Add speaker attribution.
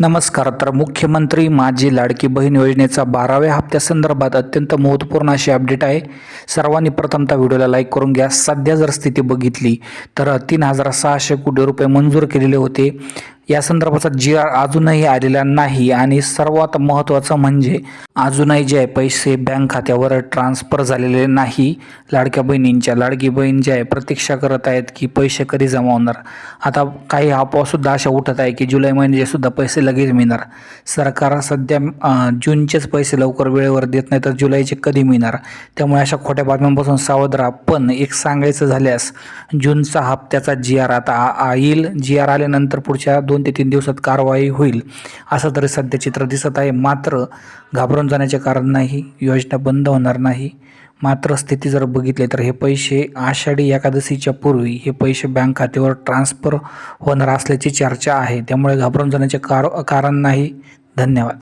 Speaker 1: नमस्कार तर मुख्यमंत्री माझी लाडकी बहीण योजनेचा बाराव्या हप्त्यासंदर्भात अत्यंत महत्त्वपूर्ण अशी अपडेट आहे. सर्वांनी प्रथमतः व्हिडिओला लाईक करून घ्या. सध्या जर स्थिती बघितली तर तीन हजार सहाशे कोटी रुपये मंजूर केलेले होते. या संदर्भाचा जी आर अजूनही आलेला नाही आणि सर्वात महत्त्वाचं म्हणजे अजूनही जे आहे पैसे बँक खात्यावर ट्रान्सफर झालेले नाही. लाडक्या बहिणींच्या लाडकी बहीण जे आहे प्रतीक्षा करत आहेत की पैसे कधी जमा होणार? आता काही अफवासुद्धा अशा उठत आहे की जुलै महिन्याचे सुद्धा पैसे लगेच मिळणार. सरकार सध्या जूनचेच पैसे लवकर वेळेवर देत नाही तर जुलैचे कधी मिळणार? त्यामुळे अशा खोट्या बातम्यांपासून सावध राहा. पण एक सांगायचं झाल्यास जूनचा हप्त्याचा जी आर आता येईल. जी आर आल्यानंतर पुढच्या दोन दोन ते तीन दिवसात कारवाई होईल असं तरी सध्या चित्र दिसत आहे. मात्र घाबरून जाण्याचे कारण नाही योजना बंद होणार नाही. मात्र स्थिती जर बघितली तर हे पैसे आषाढी एकादशीच्या पूर्वी हे पैसे बँक खात्यावर ट्रान्स्फर होणार असल्याची चर्चा आहे. त्यामुळे घाबरून जाण्याचे कार कारण नाही. धन्यवाद.